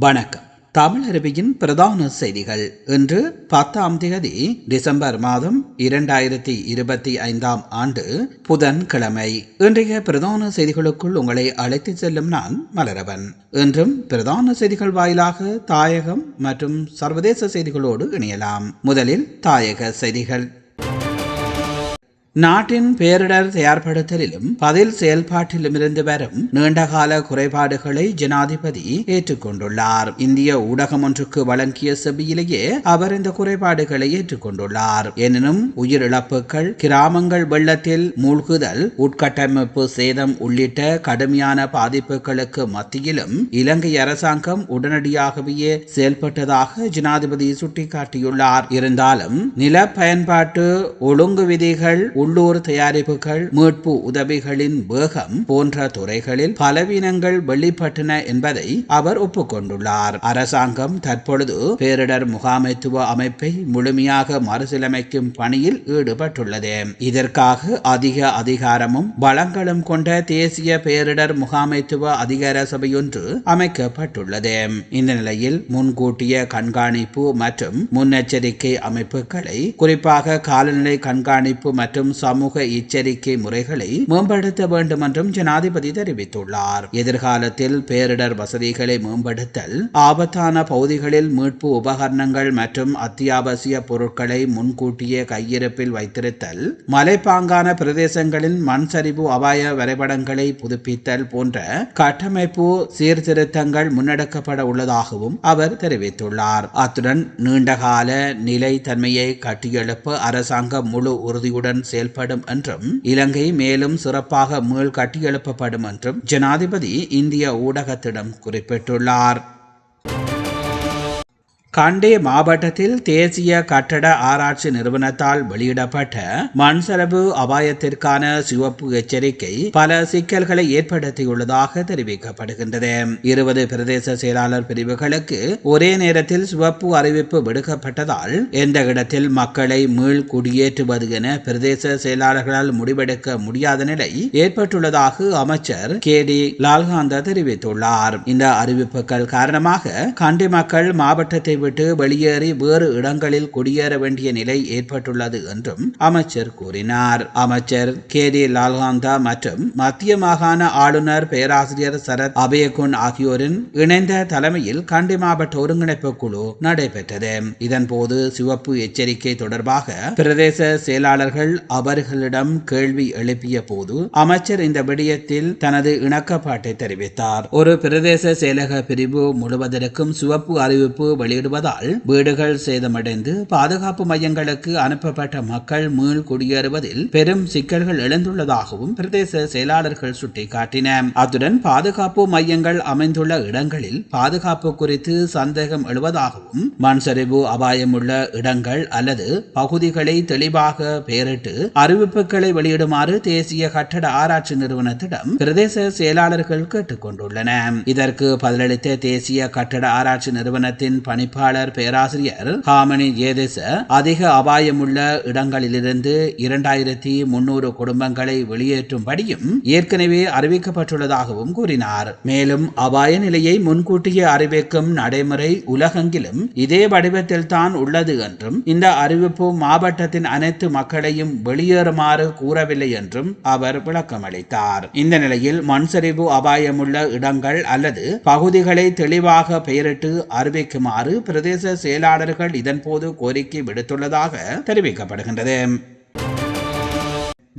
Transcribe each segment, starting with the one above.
வணக்கம். தமிழருவியின் பிரதான செய்திகள். இன்று பத்தாம் தேதி டிசம்பர் மாதம் இரண்டாயிரத்தி இருபத்தி ஐந்தாம் ஆண்டு புதன்கிழமை. இன்றைய பிரதான செய்திகளுக்குள் உங்களை அழைத்துச் செல்லும் நான் மலரவன். இன்றும் பிரதான செய்திகள் வாயிலாக தாயகம் மற்றும் சர்வதேச செய்திகளோடு இணையலாம். முதலில் தாயக செய்திகள். நாட்டின் பேரிடர் தயார்படுத்தலிலும் பதில் செயல்பாட்டிலும் இருந்து வரும் நீண்டகால குறைபாடுகளை ஜனாதிபதி ஏற்றுக்கொண்டுள்ளார். இந்திய ஊடகம் ஒன்றுக்கு வழங்கிய செபியிலேயே அவர் இந்த குறைபாடுகளை ஏற்றுக்கொண்டுள்ளார். எனினும் உயிரிழப்புகள் கிராமங்கள் வெள்ளத்தில் மூழ்குதல் உட்கட்டமைப்பு சேதம் உள்ளிட்ட கடுமையான பாதிப்புகளுக்கு மத்தியிலும் இலங்கை அரசாங்கம் உடனடியாகவே செயல்பட்டதாக ஜனாதிபதி சுட்டிக்காட்டியுள்ளார். இருந்தாலும் நில பயன்பாட்டு ஒழுங்கு விதிகள் உள்ளூர் தயாரிப்புகள் மீட்பு உதவிகளின் வேகம் போன்ற துறைகளில் பலவீனங்கள் வெளிப்பட்டன என்பதை அவர் ஒப்புக்கொண்டுள்ளார். அரசாங்கம் தற்பொழுது பேரிடர் முகாமைத்துவ அமைப்பை முழுமையாக மறுசீலமைக்கும் பணியில் ஈடுபட்டுள்ளது. இதற்காக அதிக அதிகாரமும் வளங்களும் கொண்ட தேசிய பேரிடர் முகாமைத்துவ அதிகார சபையொன்று அமைக்கப்பட்டுள்ளது. இந்த நிலையில் முன்கூட்டிய கண்காணிப்பு மற்றும் முன்னெச்சரிக்கை அமைப்புகளை குறிப்பாக காலநிலை கண்காணிப்பு மற்றும் சமூக எச்சரிக்கை முறைகளை மேம்படுத்த வேண்டும் என்றும் ஜனாதிபதி தெரிவித்துள்ளார். எதிர்காலத்தில் பேரிடர் வசதிகளை மேம்படுத்தல் ஆபத்தான பகுதிகளில் மீட்பு உபகரணங்கள் மற்றும் அத்தியாவசிய பொருட்களை முன்கூட்டியே கையிருப்பில் வைத்திருத்தல் மலைப்பாங்கான பிரதேசங்களில் மண் சரிவு அபாய வரைபடங்களை புதுப்பித்தல் போன்ற கட்டமைப்பு சீர்திருத்தங்கள் முன்னெடுக்கப்பட உள்ளதாகவும் அவர் தெரிவித்துள்ளார். அத்துடன் நீண்டகால நிலைத்தன்மையை கட்டியெழுப்ப அரசாங்கம் முழு உறுதியுடன் செயல்படும் என்றும் இலங்கை மேலும் சிறப்பாக மீள் கட்டியெழுப்பப்படும் என்றும் ஜனாதிபதி இந்திய ஊடகத்திடம் குறிப்பிட்டுள்ளார். கண்டே மாவட்டத்தில் தேசிய கட்டட ஆராய்ச்சி நிறுவனத்தால் வெளியிடப்பட்ட மண் செலவு அபாயத்திற்கான சிவப்பு எச்சரிக்கை பல சிக்கல்களை ஏற்படுத்தியுள்ளதாக தெரிவிக்கப்படுகின்றது. இருபது பிரதேச செயலாளர் பிரிவுகளுக்கு ஒரே நேரத்தில் சிவப்பு அறிவிப்பு விடுக்கப்பட்டதால் எந்த இடத்தில் மக்களை மீள் குடியேற்றுவது என பிரதேச செயலாளர்களால் முடிவெடுக்க முடியாத நிலை ஏற்பட்டுள்ளதாக அமைச்சர் கே டி லால்காந்த தெரிவித்துள்ளார். இந்த அறிவிப்புகள் காரணமாக கண்டி மக்கள் மாவட்டத்தை விட்டு வெளியேறி வேறு இடங்களில் குடியேற வேண்டிய நிலை ஏற்பட்டுள்ளது என்றும் அமைச்சர் கூறினார். அமைச்சர் கே டி லால்காந்தா மற்றும் மத்திய மாகாண ஆளுநர் பேராசிரியர் சரத் அபயகுன் ஆகியோரின் இணைந்த தலைமையில் கண்டி மாவட்ட ஒருங்கிணைப்பு குழு நடைபெற்றது. இதன்போது சிவப்பு எச்சரிக்கை தொடர்பாக பிரதேச செயலாளர்கள் அவர்களிடம் கேள்வி எழுப்பிய போது அமைச்சர் இந்த விடயத்தில் தனது இணக்கப்பாட்டை தெரிவித்தார். ஒரு பிரதேச செயலக பிரிவு முழுவதற்கும் சிவப்பு அறிவிப்பு வெளியிடும் வெளியிடுவதால் வீடுகள் சேதமடைந்து பாதுகாப்பு மையங்களுக்கு அனுப்பப்பட்ட மக்கள் மீள் குடியேறுவதில் பெரும் சிக்கல்கள் எழுந்துள்ளதாகவும் பிரதேச செயலாளர்கள் சுட்டிக்காட்டின அத்துடன் பாதுகாப்பு மையங்கள் அமைந்துள்ள இடங்களில் பாதுகாப்பு குறித்து சந்தேகம் எழுவதாகவும் மண் சரிவு அபாயமுள்ள இடங்கள் அல்லது பகுதிகளை தெளிவாக பெயரிட்டு அறிவிப்புகளை வெளியிடுமாறு தேசிய கட்டட ஆராய்ச்சி நிறுவனத்திடம் பிரதேச செயலாளர்கள் கேட்டுக்கொண்டுள்ளன இதற்கு பதிலளித்த தேசிய கட்டட ஆராய்ச்சி நிறுவனத்தின் பணிப்பாளர் பேராசிரியர் ஹாமனி ஜேதேச அதிக அபாயமுள்ள இடங்களிலிருந்து இரண்டாயிரத்தி முன்னூறு குடும்பங்களை வெளியேற்றும்படியும் ஏற்கனவே அறிவிக்கப்பட்டுள்ளதாகவும் கூறினார். மேலும் அபாய நிலையை முன்கூட்டியே அறிவிக்கும் நடைமுறை உலகெங்கிலும் இதே வடிவத்தில் தான் உள்ளது என்றும் இந்த அறிவிப்பு மாவட்டத்தின் அனைத்து மக்களையும் வெளியேறுமாறு கூறவில்லை என்றும் அவர் விளக்கமளித்தார். இந்த நிலையில் மண்சரிவு அபாயமுள்ள இடங்கள் அல்லது பகுதிகளை தெளிவாக பெயரிட்டு அறிவிக்குமாறு பிரதேச செயலாளர்கள் இதன்போது கோரிக்கை விடுத்துள்ளதாக தெரிவிக்கப்படுகின்றது.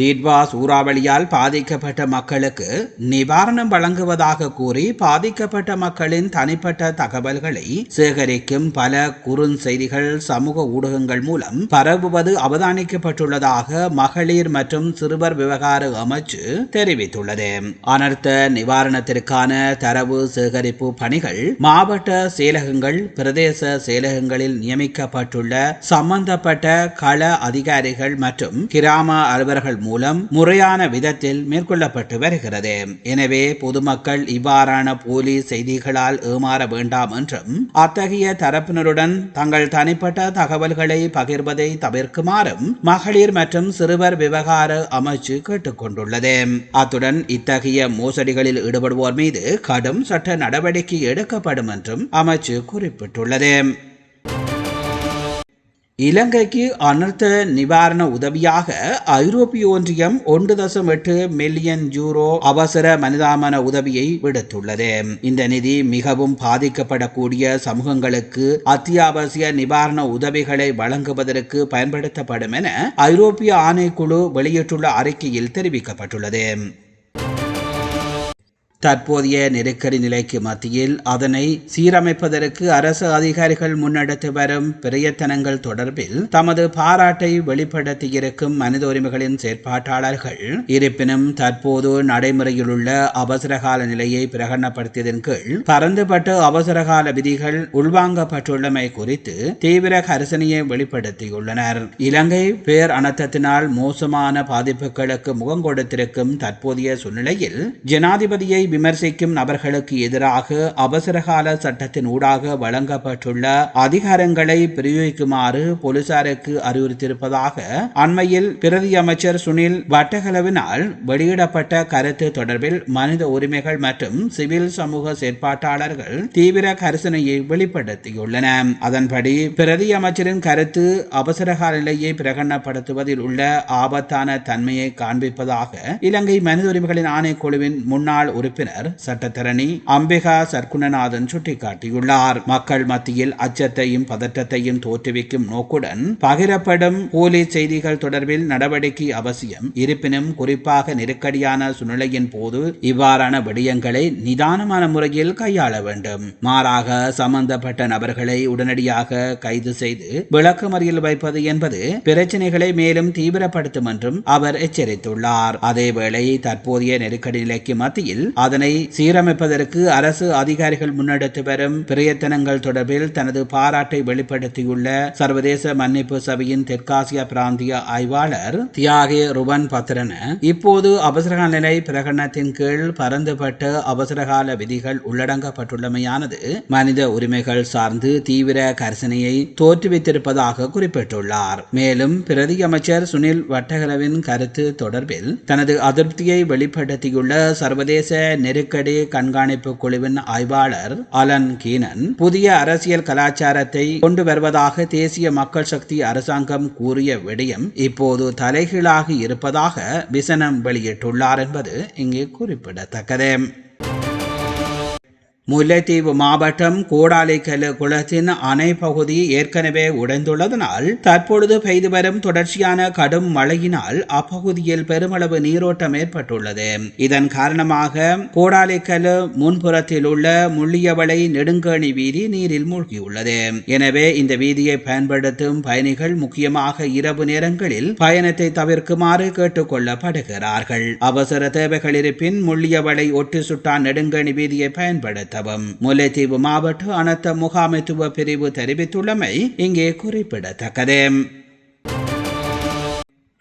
டீட்வா சூறாவளியால் பாதிக்கப்பட்ட மக்களுக்கு நிவாரணம் வழங்குவதாக கூறி பாதிக்கப்பட்ட மக்களின் தனிப்பட்ட தகவல்களை சேகரிக்கும் பல குறுஞ்செய்திகள் சமூக ஊடகங்கள் மூலம் பரவுவது அவதானிக்கப்பட்டுள்ளதாக மகளிர் மற்றும் சிறுவர் விவகார அமைச்சு தெரிவித்துள்ளது. அனர்த்த நிவாரணத்திற்கான தரவு சேகரிப்பு பணிகள் மாவட்ட செயலகங்கள் பிரதேச செயலகங்களில் நியமிக்கப்பட்டுள்ள சம்பந்தப்பட்ட கள அதிகாரிகள் மற்றும் கிராம அலுவலர்கள் மூலம் முறையான விதத்தில் மேற்கொள்ளப்பட்டு வருகிறது. எனவே பொதுமக்கள் இவ்வாறான போலி செய்திகளால் ஏமாற வேண்டாம் என்றும் அத்தகைய தரப்பினருடன் தங்கள் தனிப்பட்ட தகவல்களை பகிர்வதை தவிர்க்குமாறும் மகளிர் மற்றும் சிறுவர் விவகார அமைச்சு கேட்டுக்கொண்டுள்ளது. அத்துடன் இத்தகைய மோசடிகளில் ஈடுபடுவோர் மீது கடும் சட்ட நடவடிக்கை எடுக்கப்படும் என்றும் அமைச்சு குறிப்பிட்டுள்ளது. இலங்கைக்கு அனர்த்த நிவாரண உதவியாக ஐரோப்பிய ஒன்றியம் ஒன்று தசம் எட்டு மில்லியன் யூரோ அவசர மனிதாமன உதவியை விடுத்துள்ளது. இந்த நிதி மிகவும் பாதிக்கப்படக்கூடிய சமூகங்களுக்கு அத்தியாவசிய நிவாரண உதவிகளை வழங்குவதற்கு பயன்படுத்தப்படும் என ஐரோப்பிய ஆணைக்குழு வெளியிட்டுள்ள அறிக்கையில் தெரிவிக்கப்பட்டுள்ளது. தற்போதைய நெருக்கடி நிலைக்கு மத்தியில் அதனை சீரமைப்பதற்கு அரசு அதிகாரிகள் முன்னெடுத்து வரும் பிரயத்தனங்கள் தொடர்பில் தமது பாராட்டை வெளிப்படுத்தியிருக்கும் மனித உரிமைகளின் செயற்பாட்டாளர்கள். இருப்பினும் தற்போது நடைமுறையில் உள்ள அவசரகால நிலையை பிரகடனப்படுத்தியதன் கீழ் பரந்துபட்ட அவசரகால விதிகள் உள்வாங்கப்பட்டுள்ளமை குறித்து தீவிர கரிசனையை வெளிப்படுத்தியுள்ளனர். இலங்கை பேர் அனர்த்தத்தினால் மோசமான பாதிப்புகளுக்கு முகம் கொடுத்திருக்கும் தற்போதைய சூழ்நிலையில் ஜனாதிபதியை விமர்சிக்கும் நபர்களுக்கு எதிராக அவசரகால சட்டத்தின் ஊடாக வழங்கப்பட்டுள்ள அதிகாரங்களை பிரயோகிக்குமாறு போலீசாருக்கு அறிவுறுத்தியிருப்பதாக அண்மையில் பிரதி அமைச்சர் சுனில் வட்டகலவினால் வெளியிடப்பட்ட கருத்து தொடர்பில் மனித உரிமைகள் மற்றும் சிவில் சமூக செயற்பாட்டாளர்கள் தீவிர கரிசனையை வெளிப்படுத்தியுள்ளன. அதன்படி பிரதி அமைச்சரின் கருத்து அவசரகால நிலையை பிரகடனப்படுத்துவதில் உள்ள ஆபத்தான தன்மையை காண்பிப்பதாக இலங்கை மனித உரிமைகளின் ஆணைக்குழுவின் முன்னாள் உறுப்பினர் உறுப்பினர் சட்டத்தரணி அம்பிகா சர்க்குணநாதன் சுட்டிக்காட்டியுள்ளார். மக்கள் மத்தியில் அச்சத்தையும் பதற்றத்தையும் தோற்றுவிக்கும் நோக்குடன் பகிரப்படும் போலி செய்திகள் தொடர்பில் நடவடிக்கை அவசியம். இருப்பினும் குறிப்பாக நெருக்கடியான சூழ்நிலையின் போது இவ்வாறான விடயங்களை நிதானமான முறையில் கையாள வேண்டும். மாறாக சம்பந்தப்பட்ட நபர்களை உடனடியாக கைது செய்து விளக்குமறியில் வைப்பது என்பது பிரச்சனைகளை மேலும் தீவிரப்படுத்தும் என்றும் அவர் எச்சரித்துள்ளார். அதேவேளை தற்போதைய நெருக்கடி நிலைக்கு மத்தியில் அதனை சீரமைப்பதற்கு அரசு அதிகாரிகள் முன்னெடுத்து வரும் பிரயத்தனங்கள் தொடர்பில் தனது பாராட்டை வெளிப்படுத்தியுள்ள சர்வதேச மன்னிப்பு சபையின் தெற்காசிய பிராந்திய ஆய்வாளர் தியாகே ருபன் பத்ரன இப்போது அவசரகால நிலை பிரகடனத்தின் கீழ் பரந்துபட்ட அவசரகால விதிகள் உள்ளடங்கப்பட்டுள்ளமையானது மனித உரிமைகள் சார்ந்து தீவிர கரிசனையை தோற்றுவித்திருப்பதாக குறிப்பிட்டுள்ளார். மேலும் பிரதி அமைச்சர் சுனில் வட்டகரவின் கருத்து தொடர்பில் தனது அதிருப்தியை வெளிப்படுத்தியுள்ள சர்வதேச நெருக்கடி கண்காணிப்பு குழுவின் ஆய்வாளர் அலன் கீனன் புதிய அரசியல் கலாச்சாரத்தை கொண்டு வருவதாக தேசிய மக்கள் சக்தி அரசாங்கம் கூறிய விடயம் இப்போது தலைகீழாகி இருப்பதாக விசனம் வெளியிட்டுள்ளார் என்பது இங்கே குறிப்பிடத்தக்கது. முல்லைத்தீவு மாவட்டம் கோடாலைக்கல் குளத்தின் அணை பகுதி ஏற்கனவே உடைந்துள்ளதனால் தற்பொழுது பெய்து வரும் தொடர்ச்சியான கடும் மழையினால் அப்பகுதியில் பெருமளவு நீரோட்டம் ஏற்பட்டுள்ளது. இதன் காரணமாக கோடாலைக்கல் முன்புறத்தில் உள்ள முள்ளியவளை நெடுங்கணி வீதி நீரில் மூழ்கியுள்ளது. எனவே இந்த வீதியை பயன்படுத்தும் பயணிகள் முக்கியமாக இரவு நேரங்களில் பயணத்தை தவிர்க்குமாறு கேட்டுக் கொள்ளப்படுகிறார்கள் அவசர தேவைகள் இருப்பின் முள்ளியவளை ஒட்டு சுட்டான் நெடுங்கணி வீதியை பயன்படுத்த சம்பவம் முல்லைத்தீவு மாவட்ட அனர்த்த முகாமைத்துவ பிரிவு தெரிவித்துள்ளமை இங்கே குறிப்பிடத்தக்கது.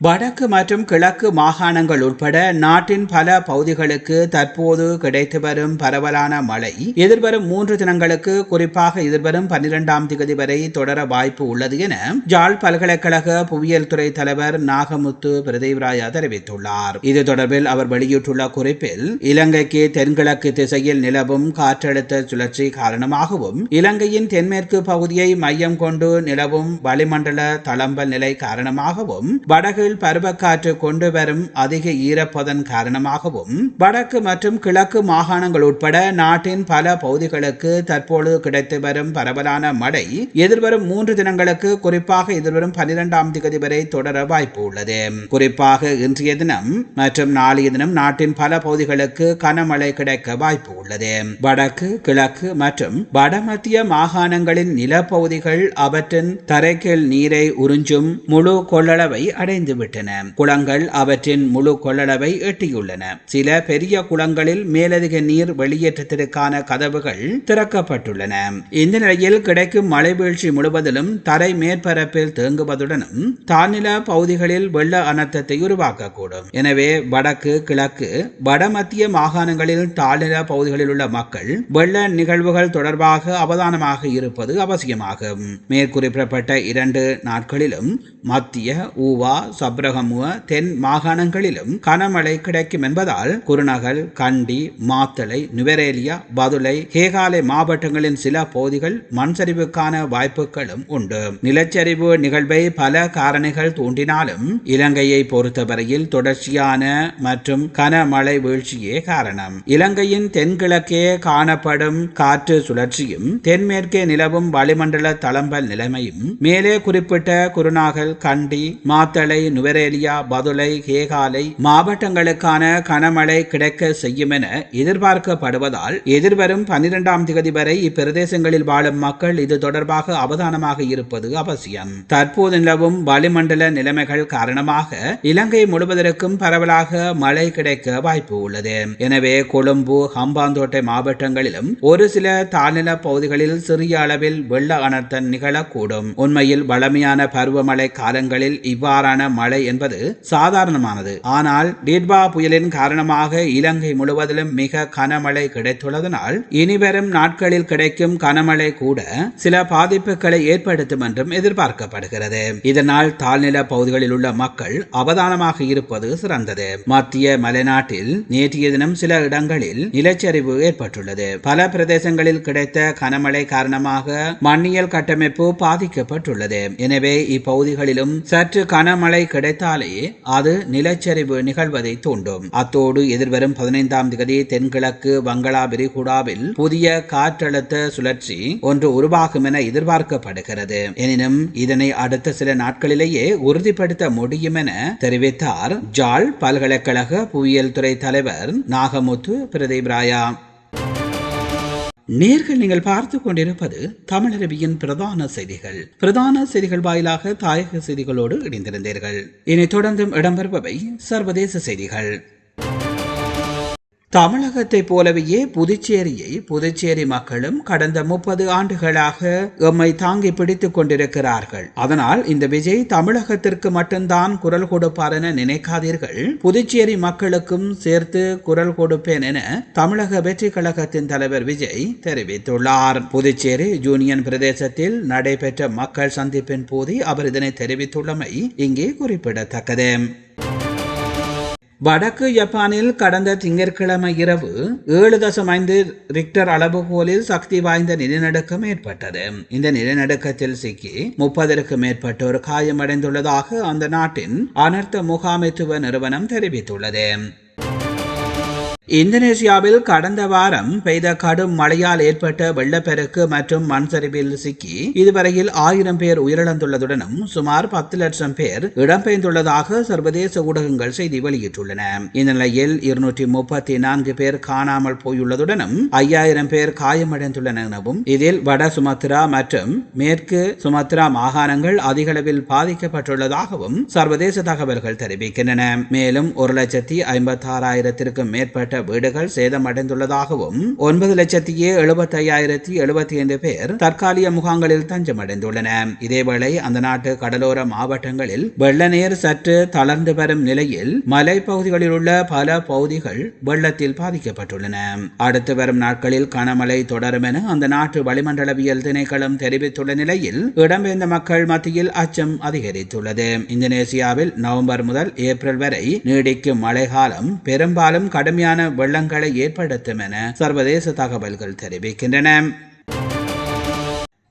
வடக்கு மற்றும் கிழக்கு மாகாணங்கள் உட்பட நாட்டின் பல பகுதிகளுக்கு தற்போது கிடைத்து வரும் பரவலான மழை எதிர்வரும் மூன்று தினங்களுக்கு குறிப்பாக எதிர்வரும் பன்னிரெண்டாம் திகதி வரை தொடர வாய்ப்பு உள்ளது என ஜாழ் பல்கலைக்கழக புவியியல் துறை தலைவர் நாகமுத்து பிரதேவராயா தெரிவித்துள்ளார். இது தொடர்பில் அவர் வெளியிட்டுள்ள குறிப்பில் இலங்கைக்கு தென்கிழக்கு திசையில் நிலவும் காற்றழுத்த சுழற்சி காரணமாகவும் இலங்கையின் தென்மேற்கு பகுதியை மையம் கொண்டு நிலவும் வளிமண்டல தளம்பல் நிலை காரணமாகவும் வடகு கீழ் பருவக்காற்று கொண்டு வரும் அதிக ஈரப்பதன் காரணமாகவும் வடக்கு மற்றும் கிழக்கு மாகாணங்கள் உட்பட நாட்டின் பல பகுதிகளுக்கு தற்போது கிடைத்து வரும் பரவலான மழை எதிர்வரும் மூன்று தினங்களுக்கு குறிப்பாக எதிர்வரும் பனிரெண்டாம் தேதி வரை தொடர வாய்ப்பு உள்ளது. குறிப்பாக இன்றைய தினம் மற்றும் நாளைய தினம் நாட்டின் பல பகுதிகளுக்கு கனமழை கிடைக்க வாய்ப்பு உள்ளது. வடக்கு கிழக்கு மற்றும் வடமத்திய மாகாணங்களின் நிலப்பகுதிகள் அவற்றின் தரைக்கில் நீரை உறிஞ்சும் முழு கொள்ளளவை அடைந்து விட்டன குளங்கள் அவற்றின் முழு கொள்ளளவை எட்டியுள்ளன. சில பெரிய குளங்களில் மேலதிக நீர் வெளியேற்றத்திற்கான கதவுகள் திறக்கப்பட்டுள்ளன. இந்த நிலையில் கிடைக்கும் மழை வீழ்ச்சி முழுவதிலும் தரை மேற்பரப்பில் தேங்குவதுடனும் தாழ்நில பகுதிகளில் வெள்ள அனர்த்தத்தை உருவாக்கக்கூடும். எனவே வடக்கு கிழக்கு வடமத்திய மாகாணங்களில் தாழ்நில பகுதிகளில் உள்ள மக்கள் வெள்ள நிகழ்வுகள் தொடர்பாக அவதானமாக இருப்பது அவசியமாகும். மேற்குறிப்பிடப்பட்ட இரண்டு நாட்களிலும் மத்திய ஊவா சப்ரகமுவ தென் மாகாணங்களிலும் கனமழை கிடைக்கும் என்பதால் குருநகல் கண்டி மாத்தளை நுவரேலியா பதுளை கேகாலை மாவட்டங்களின் சில பகுதிகள் மண் சரிவுக்கான வாய்ப்புகளும் உண்டு. நிலச்சரிவு நிகழ்வை பல காரணிகள் தூண்டினாலும் இலங்கையை பொறுத்தவரையில் தொடர்ச்சியான மற்றும் கனமழை வீழ்ச்சியே காரணம். இலங்கையின் தென்கிழக்கே காணப்படும் காற்று சுழற்சியும் தென்மேற்கே நிலவும் வளிமண்டல தளம்பல் நிலைமையும் மேலே குறிப்பிட்ட குருநாகல் கண்டி மாத்தளை நுவரேலியா பதுளை ஹேகாலை மாவட்டங்களுக்கான கனமழை கிடைக்க செய்யும் என எதிர்பார்க்கப்படுவதால் எதிர்வரும் பனிரெண்டாம் தேதி வரை இப்பிரதேசங்களில் வாழும் மக்கள் இது தொடர்பாக அவதானமாக இருப்பது அவசியம். தற்போது நிலவும் வளிமண்டல நிலைமைகள் காரணமாக இலங்கை முழுவதற்கும் பரவலாக மழை கிடைக்க வாய்ப்பு உள்ளது. எனவே கொழும்பு ஹம்பாந்தோட்டை மாவட்டங்களிலும் ஒரு சில தாழ்நில பகுதிகளில் சிறிய அளவில் வெள்ள அனர்த்தம் நிகழக்கூடும். உண்மையில் வளமையான பருவமழை காலங்களில் இவ்வாறான மழை என்பது சாதாரணமானது. ஆனால் டிட்பா புயலின் காரணமாக இலங்கை முழுவதிலும் மிக கனமழை கிடைத்துள்ளதனால் இனிவரும் நாட்களில் கிடைக்கும் கனமழை கூட சில பாதிப்புகளை ஏற்படுத்தும் என்றும் எதிர்பார்க்கப்படுகிறது. இதனால் தாழ்நில பகுதிகளில் உள்ள மக்கள் அவதானமாக இருப்பது சிறந்தது. மத்திய மலைநாட்டில் நேற்றைய தினம் சில இடங்களில் நிலச்சரிவு ஏற்பட்டுள்ளது. பல பிரதேசங்களில் கிடைத்த கனமழை காரணமாக மண்ணியல் கட்டமைப்பு பாதிக்கப்பட்டுள்ளது. எனவே இப்பகுதிகளிலும் சற்று கனமழை கிடைத்தாலே அது நிலச்சரிவு நிகழ்வதை தூண்டும். அத்தோடு எதிர்வரும் பதினைந்தாம் தேதி தென்கிழக்கு வங்களா விரிகுடாவில் புதிய காற்றழுத்த சுழற்சி ஒன்று உருவாகும் என எதிர்பார்க்கப்படுகிறது. எனினும் இதனை அடுத்த சில நாட்களிலேயே உறுதிப்படுத்த முடியும் என தெரிவித்தார் ஜாழ் பல்கலைக்கழக புவியியல் துறை தலைவர் நாகமுத்து பிரதீப் ராயா. நேர்கள் நீங்கள் பார்த்து கொண்டிருப்பது தமிழரவியின் பிரதான செய்திகள். பிரதான செய்திகள் வாயிலாக தாயக செய்திகளோடு இணைந்திருந்தீர்கள். இனி தொடர்ந்தும் இடம்பெறுபவை சர்வதேச செய்திகள். தமிழகத்தைப் போலவே புதுச்சேரியை புதுச்சேரி மக்களும் கடந்த முப்பது ஆண்டுகளாக எம்மை தாங்கி பிடித்துக் கொண்டிருக்கிறார்கள். அதனால் இந்த விஜய் தமிழகத்திற்கு மட்டும்தான் குரல் கொடுப்பார் என நினைக்காதீர்கள். புதுச்சேரி மக்களுக்கும் சேர்த்து குரல் கொடுப்பேன் என தமிழக வெற்றி கழகத்தின் தலைவர் விஜய் தெரிவித்துள்ளார். புதுச்சேரி யூனியன் பிரதேசத்தில் நடைபெற்ற மக்கள் சந்திப்பின் போது அவர் இதனை தெரிவித்துள்ளமை இங்கே குறிப்பிடத்தக்கது. வடக்கு ஜப்பானில் கடந்த திங்கட்கிழமை இரவு ஏழு தசம் ஐந்து ரிக்டர் அளவுகோலில் சக்தி வாய்ந்த நிலநடுக்கம் ஏற்பட்டது. இந்த நிலநடுக்கத்தில் சிக்கி முப்பதற்கும் மேற்பட்டோர் காயமடைந்துள்ளதாக அந்த நாட்டின் அனர்த்த முகாமைத்துவ நிறுவனம் தெரிவித்துள்ளது. இந்தோனேசியாவில் கடந்த வாரம் பெய்த கடும் மழையால் ஏற்பட்ட வெள்ளப்பெருக்கு மற்றும் மண் சரிவில் சிக்கி இதுவரையில் ஆயிரம் பேர் உயிரிழந்துள்ளதுடனும் சுமார் பத்து லட்சம் பேர் இடம்பெயர்ந்துள்ளதாக சர்வதேச ஊடகங்கள் செய்தி வெளியிட்டுள்ளன. இந்த நிலையில் இருநூற்றி முப்பத்தி நான்கு பேர் காணாமல் போயுள்ளதுடனும் ஐயாயிரம் பேர் காயமடைந்துள்ளன எனவும் இதில் வட சுமத்ரா மற்றும் மேற்கு சுமத்ரா மாகாணங்கள் அதிகளவில் பாதிக்கப்பட்டுள்ளதாகவும் சர்வதேச தகவல்கள் தெரிவிக்கின்றன. மேலும் ஒரு லட்சத்தி ஐம்பத்தாறாயிரத்திற்கும் மேற்பட்ட மேற்பட்ட வீடுகள் சேதமடைந்துள்ளதாகவும் ஒன்பது லட்சத்தி எழுபத்தி ஐயாயிரத்தி எழுபத்தி ஐந்து பேர் தற்காலிக முகாம்களில் தஞ்சமடைந்துள்ளன. இதேவேளை அந்த நாட்டு கடலோர மாவட்டங்களில் வெள்ள நீர் சற்று தளர்ந்து வரும் நிலையில் மலைப்பகுதிகளில் உள்ள பல பகுதிகள் வெள்ளத்தில் பாதிக்கப்பட்டுள்ளன. அடுத்து வரும் நாட்களில் கனமழை தொடரும் என அந்த நாட்டு வளிமண்டலவியல் திணைக்களம் தெரிவித்துள்ள நிலையில் இடம்பெயர்ந்த மக்கள் மத்தியில் அச்சம் அதிகரித்துள்ளது. இந்தோனேசியாவில் நவம்பர் முதல் ஏப்ரல் வரை நீடிக்கும் மழைக்காலம் பெரும்பாலும் கடுமையான வெள்ளங்களை ஏற்படுத்தும் என சர்வதேச தகவல்கள் தெரிவிக்கின்றன.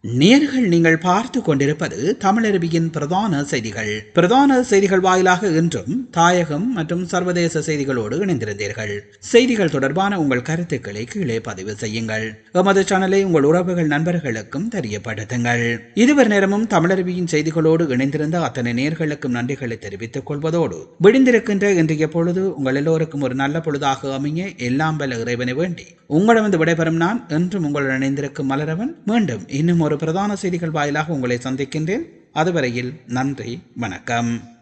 நேர்கள் நீங்கள் பார்த்து கொண்டிருப்பது தமிழருவியின் பிரதான செய்திகள். பிரதான செய்திகள் வாயிலாக இன்றும் தாயகம் மற்றும் சர்வதேச செய்திகளோடு இணைந்திருந்தீர்கள். செய்திகள் தொடர்பான உங்கள் கருத்துக்களை கீழே பதிவு செய்யுங்கள். எமது சேனலை உங்கள் உறவுகள் நண்பர்களுக்கும் தெரியப்படுத்துங்கள். இதுவரை நேரமும் தமிழருவியின் செய்திகளோடு இணைந்திருந்த அத்தனை நேர்களுக்கும் நன்றிகளை தெரிவித்துக் கொள்வதோடு விடிந்திருக்கின்ற இன்றைய பொழுது உங்கள் எல்லோருக்கும் ஒரு நல்ல பொழுதாக அமைய எல்லாம் வல்ல இறைவனை வேண்டி உங்களிடமிருந்து விடைபெறும் நான் என்றும் உங்களுடன் இணைந்திருக்கும் மலரவன். மீண்டும் இன்னும் ஒரு பிரதான செய்திகள் வாயிலாக உங்களை சந்திக்கின்றேன். அதுவரையில் நன்றி வணக்கம்.